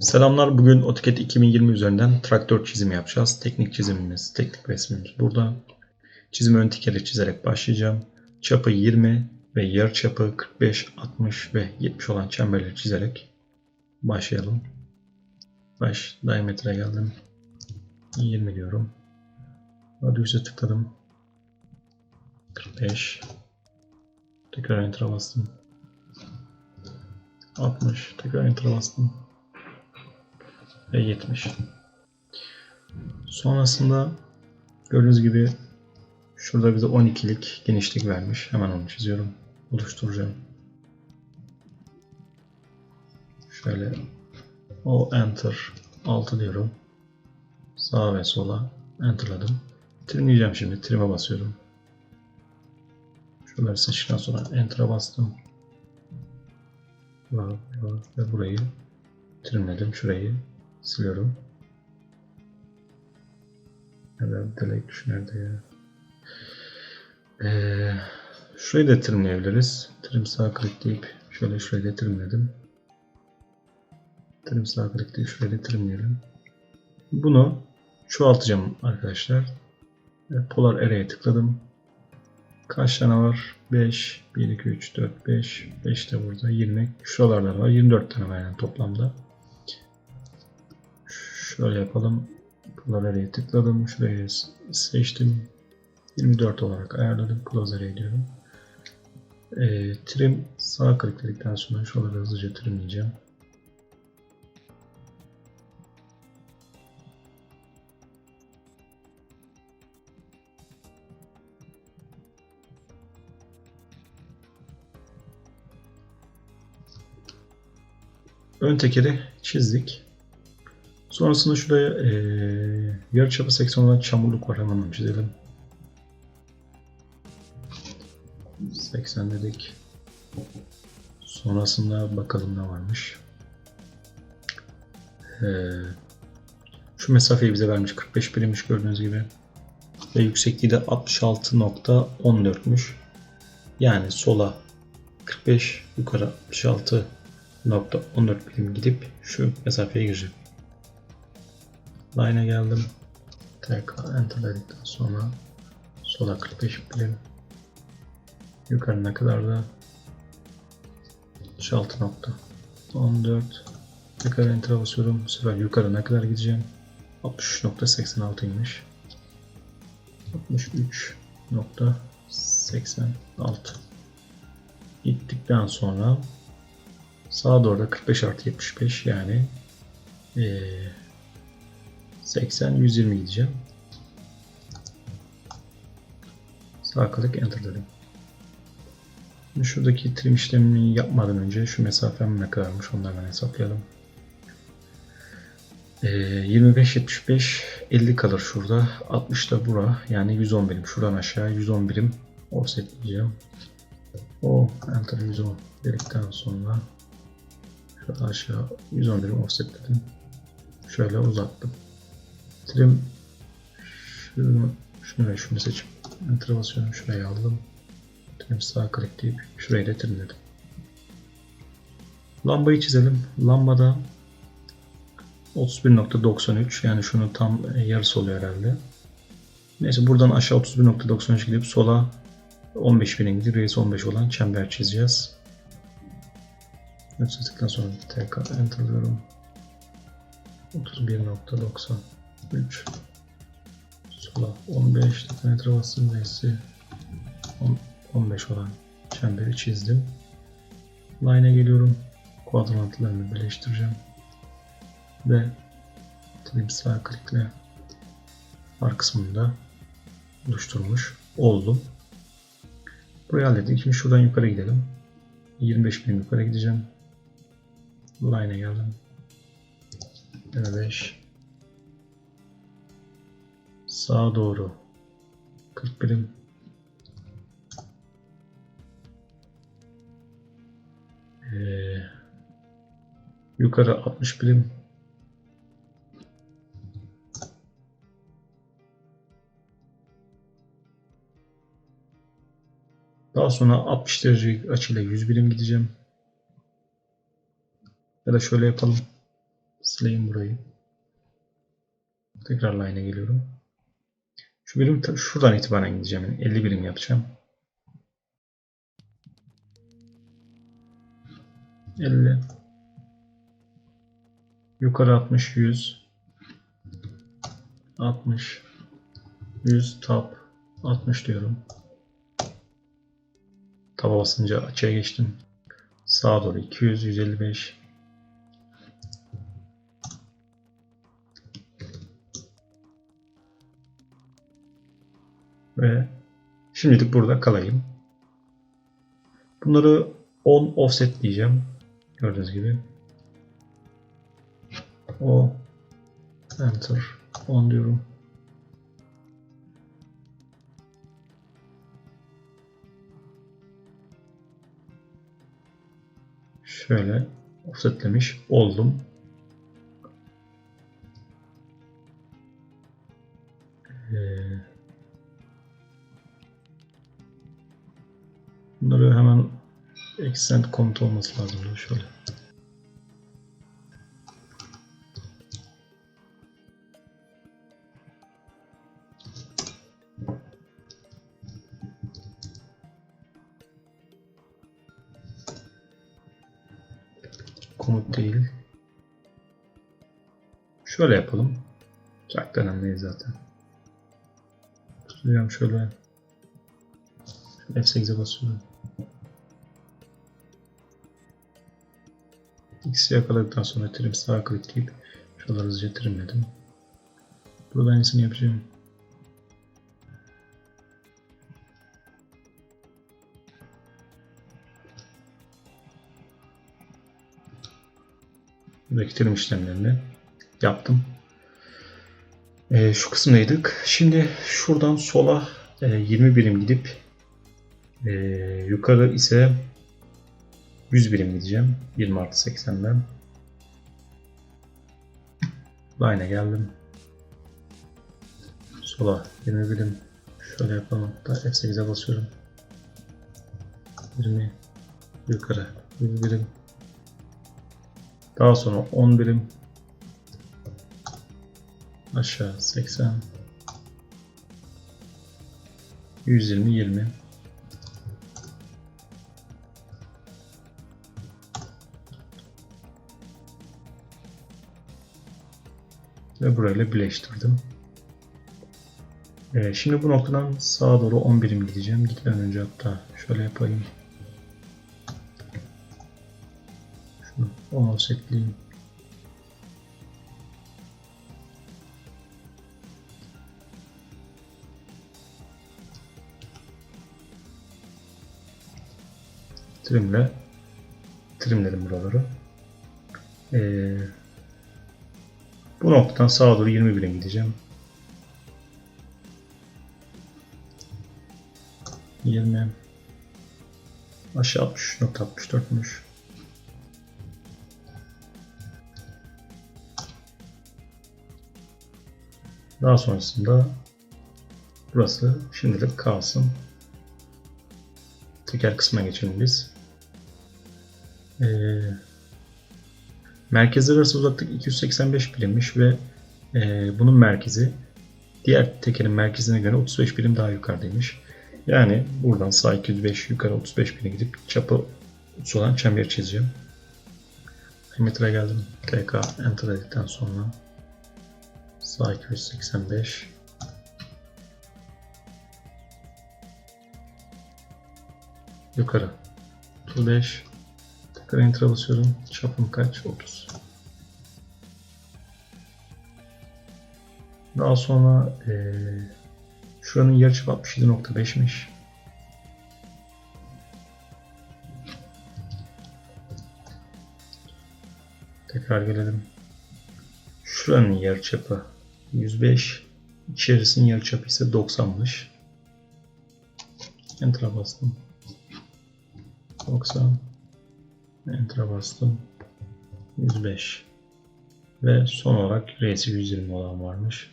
Selamlar. Bugün AutoCAD 2020 üzerinden traktör çizimi yapacağız. Teknik çizimimiz, teknik resmimiz burada. Çizimi ön tekeri çizerek başlayacağım. Çapı 20 ve yarı çapı 45, 60 ve 70 olan çemberleri çizerek başlayalım. Baş diametre geldim. 20 diyorum. Radius'e tıkladım. 45. Tekrar enter'a bastım. 60. Tekrar enter'a bastım ve 70. Sonrasında gördüğünüz gibi şurada bize 12'lik genişlik vermiş. Hemen onu çiziyorum. Oluşturacağım. Şöyle o enter 6 diyorum. Sağa ve sola enterladım. Trimleyeceğim şimdi. Trim'e basıyorum. Şunları seçtikten sonra enter'a bastım. Ve burayı trimledim. Şurayı Siliyorum. Delete tuş nerede ya? Ee, şurayı da trimleyebiliriz. Trim sağ klikleyip şöyle şurayı da trimledim. Trim sağ klikleyip şurayı da trimleyelim. Bunu çoğaltacağım arkadaşlar. Polar Array'e tıkladım. Kaç tane var? 5, 1, 2, 3, 4, 5. 5 de burada. 20. Şuralarda var. 24 tane var yani toplamda. Şöyle yapalım. Close tıkladım. Şurayı seçtim. 24 olarak ayarladım. Close diyorum. E, trim sağ klikledikten sonra şuraları hızlıca trimleyeceğim. Ön tekeri çizdik. Sonrasında şuraya e, yarıçapı seksiyonunda çamurluk var hemen onu çizelim. 80 dedik. Sonrasında bakalım ne varmış. Ee, şu mesafeyi bize vermiş 45 birimmiş gördüğünüz gibi. Ve yüksekliği de 66.14'müş. Yani sola 45 yukarı 66.14 birim gidip şu mesafeye girecek. Line'e geldim. Tekrar enter dedikten sonra sola 45 birim yukarına kadar da 66.14 tekrar enter basıyorum. Bu sefer yukarı kadar gideceğim. 63.86 imiş. 63.86 gittikten sonra sağa doğru da 45 artı 75 yani ee, 80, 120 gideceğim. Sağ klik enter dedim. Şimdi şuradaki trim işlemini yapmadan önce şu mesafem ne kadarmış onlardan hesaplayalım. Ee, 25, 75, 50 kalır şurada. 60 da bura. Yani 110 birim. Şuradan aşağı 110 birim offset diyeceğim. O enter 110 dedikten sonra şurada aşağı 110 birim offset dedim. Şöyle uzattım. Trim şunu, şunu ve şunu seçip Enter basıyorum. Şurayı aldım. Trim sağ klikleyip şurayı da trimledim. Lambayı çizelim. Lambada 31.93 yani şunu tam yarısı oluyor herhalde. Neyse buradan aşağı 31.93 gidip sola 15 bine gidip reis 15 olan çember çizeceğiz. Çizdikten sonra tekrar enterlıyorum. 31.93 3 sola 15 metre basın neyse 15 olan çemberi çizdim. Line'e geliyorum. Kuadrantlarını birleştireceğim. Ve trim sağ klikle var kısmında oluşturmuş oldum. Burayı hallettik. Şimdi şuradan yukarı gidelim. 25 bin yukarı gideceğim. Line'e geldim. 25 Sağa doğru 40 birim. Ee, yukarı 60 birim. Daha sonra 60 derece açıyla 100 birim gideceğim. Ya da şöyle yapalım. Sileyim burayı. Tekrar line'e geliyorum. Şu birim şuradan itibaren gideceğim. Yani 50 birim yapacağım. 50 Yukarı 60 100 60 100 tab 60 diyorum. Taba basınca açığa geçtim. Sağa doğru 200 155 Ve şimdilik burada kalayım. Bunları 10 offset diyeceğim. Gördüğünüz gibi. O enter 10 diyorum. Şöyle offsetlemiş oldum. Accent komut olması lazım. Şöyle. Komut değil. Şöyle yapalım. Çok da önemli değil zaten. Tutacağım şöyle. F8'e basıyorum. X'i yakaladıktan sonra trim sağa klikleyip şuraları hızlıca trimledim. Burada aynısını yapacağım. Buradaki trim işlemlerini yaptım. Ee, şu kısımdaydık. Şimdi şuradan sola e, 20 birim gidip e, yukarı ise 100 birim gideceğim. 20 artı 80'den. Line'e geldim. Sola 20 birim. Şöyle yapalım. Hatta F8'e basıyorum. 20 yukarı 100 birim. Daha sonra 10 birim. Aşağı 80. 120 20. ve burayla birleştirdim. Ee, şimdi bu noktadan sağa doğru 10 birim gideceğim. Gitmeden önce hatta şöyle yapayım. Şunu 10 offsetleyeyim. Trimle trimledim buraları. Ee, bu noktadan sağa doğru 20 birim gideceğim. 20 aşağı 60.64'müş. Daha sonrasında burası şimdilik kalsın. Teker kısmına geçelim biz. Ee, Merkezler arası uzaklık 285 birimmiş ve e, bunun merkezi diğer tekerin merkezine göre 35 birim daha yukarıdaymış. Yani buradan sağ 205 yukarı 35 birim gidip çapı 30 olan çember çizeceğim. Metre geldim. TK enter dedikten sonra sağ 285 yukarı 35 tekrar enter basıyorum. Çapım kaç? 30. Daha sonra e, şuranın yarıçapı 67.5'miş. Tekrar gelelim. Şuranın yarıçapı 105. İçerisinin yarıçapı ise 90'mış. Enter'a bastım. 90. Enter'a bastım. 105. Ve son olarak R'si 120 olan varmış.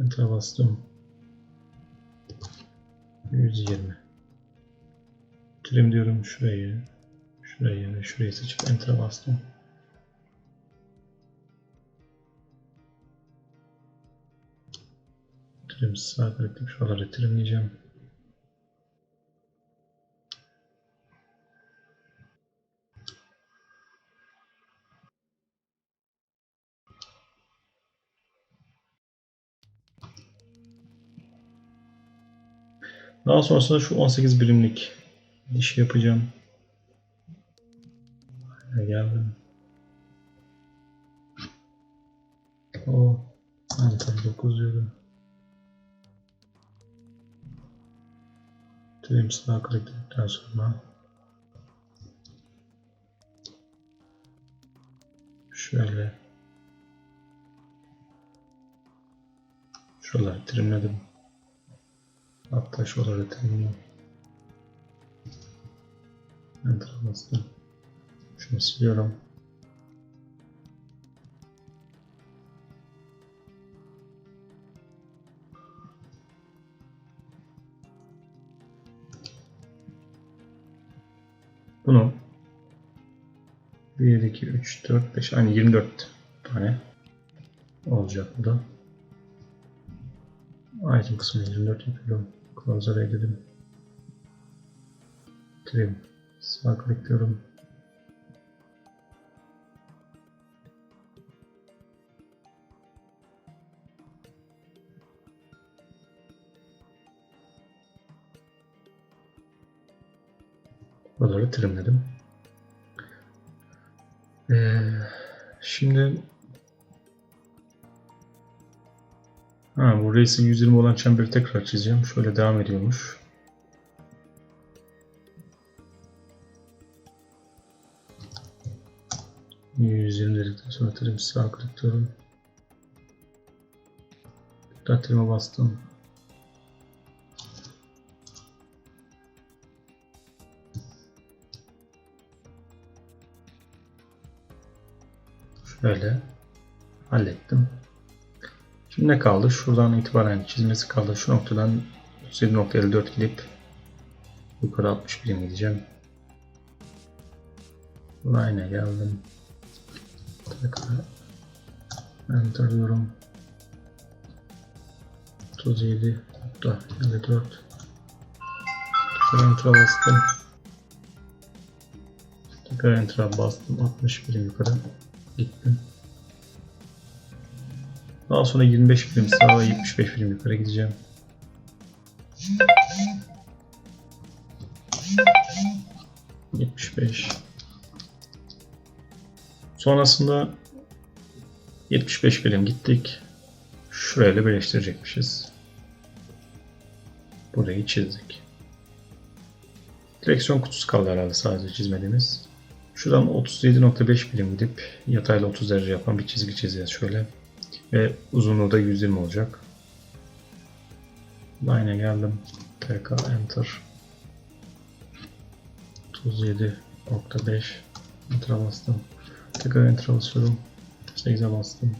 Enter'a bastım. 120. Trim diyorum şurayı, şurayı ve şurayı seçip Enter'a bastım. Trim sağ tıklayıp şuraları trimleyeceğim. Daha sonrasında şu 18 birimlik dişi yapacağım. Buraya geldim. O Enter 9 diyorum. Trim sağ klikledikten sonra şöyle şuraları trimledim. Hatta şuraları trimleyeyim. Enter bastım. Şunu siliyorum. Bunu 1, 2, 3, 4, 5, aynı 24 tane olacak bu da. Item kısmını 24 yapıyorum. Close'a dedim. Trim. Sağ klikliyorum. Buraları trimledim. Ee, şimdi ha, bu Race'in 120 olan çemberi tekrar çizeceğim. Şöyle devam ediyormuş. %120 dedikten sonra trim sağ klikliyorum. Tekrar trim'e bastım. Şöyle hallettim. Ne kaldı? Şuradan itibaren çizmesi kaldı. Şu noktadan 37.54 gidip yukarı 60 birim gideceğim. Line'e geldim. Tekrar enter diyorum. 37 nokta 54 Tekrar enter'a bastım. Tekrar enter'a bastım. 60 birim yukarı gittim. Daha sonra 25 birim sağa ve 75 birim yukarı gideceğim. Yetmiş beş. Sonrasında 75 birim gittik. Şurayla birleştirecekmişiz. Burayı çizdik. Direksiyon kutusu kaldı herhalde sadece çizmediğimiz. Şuradan 37.5 birim gidip yatayla 30 derece yapan bir çizgi çizeceğiz şöyle. Ve uzunluğu da 120 olacak. Line'e geldim. TK Enter. 37.5 Enter'a bastım. Tekrar Enter'a basıyorum. 8'e bastım.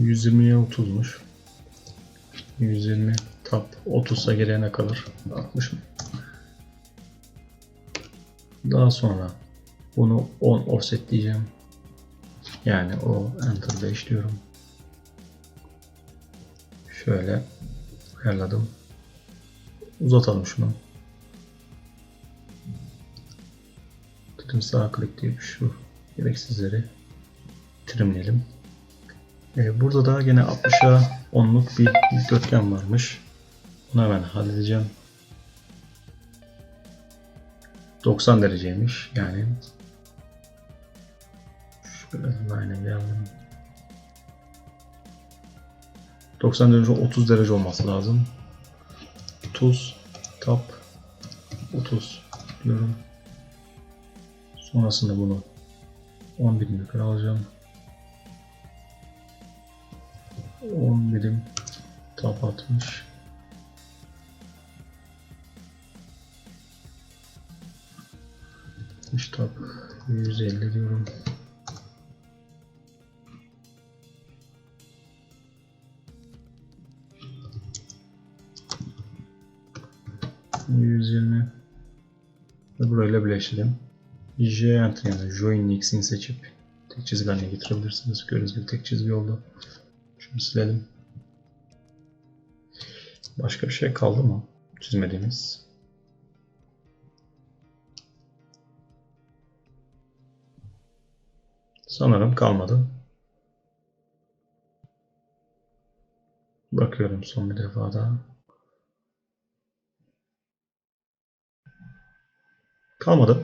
120'ye 30'muş. 120 tap 30'a geriye ne kalır? 60 mı? Daha sonra bunu 10 offset diyeceğim. Yani o enter 5 diyorum. Şöyle ayarladım. Uzatalım şunu. Dedim sağ klikleyip şu gereksizleri trimleyelim. Ee, burada da gene 60'a 10'luk bir dikdörtgen varmış. Bunu hemen halledeceğim. 90 dereceymiş yani. Aynen geldim. 90 derece 30 derece olması lazım. 30 tap 30 diyorum. Sonrasında bunu 10 birim yukarı alacağım. 10 birim tap 60 Stop 150 diyorum. Birleştirdim. J enter yani join x'ini seçip tek çizgi haline getirebilirsiniz. Gördüğünüz gibi tek çizgi oldu. Şunu silelim. Başka bir şey kaldı mı? Çizmediğimiz. Sanırım kalmadı. Bakıyorum son bir defa daha. Kalmadı.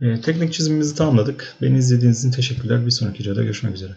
Ee, teknik çizimimizi tamamladık. Beni izlediğiniz için teşekkürler. Bir sonraki videoda görüşmek üzere.